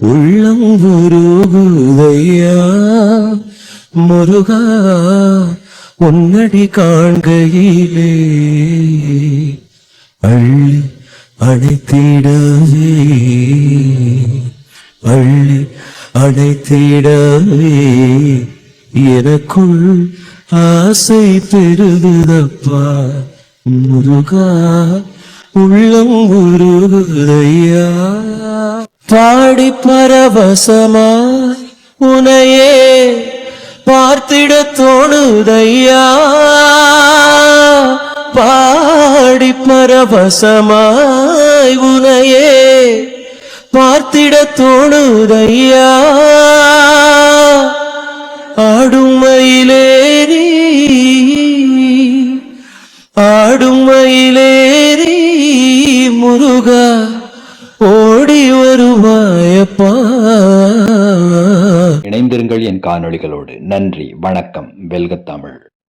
உள்ளம் உருகுதையா? முருகா உன்னடி காண்கையிலே அள்ளி அடைத்திடவே. அள்ளி அடைத்திடவே. எனக்குள் ஆசை பெருகுதப்பா முருகா உள்ளம் உருகுதையா? பாடி பரவசமாய் உனையே பார்த்திட தோணுதையா? பாடி பரவசமாய் உனையே பார்த்திட தோணுதையா? ஆடும் மயிலேறி முருகா ஓடி வருவாயப்பா. இணைந்திருங்கள் என் காணொளிகளோடு. நன்றி வணக்கம் வெல்க தமிழ்.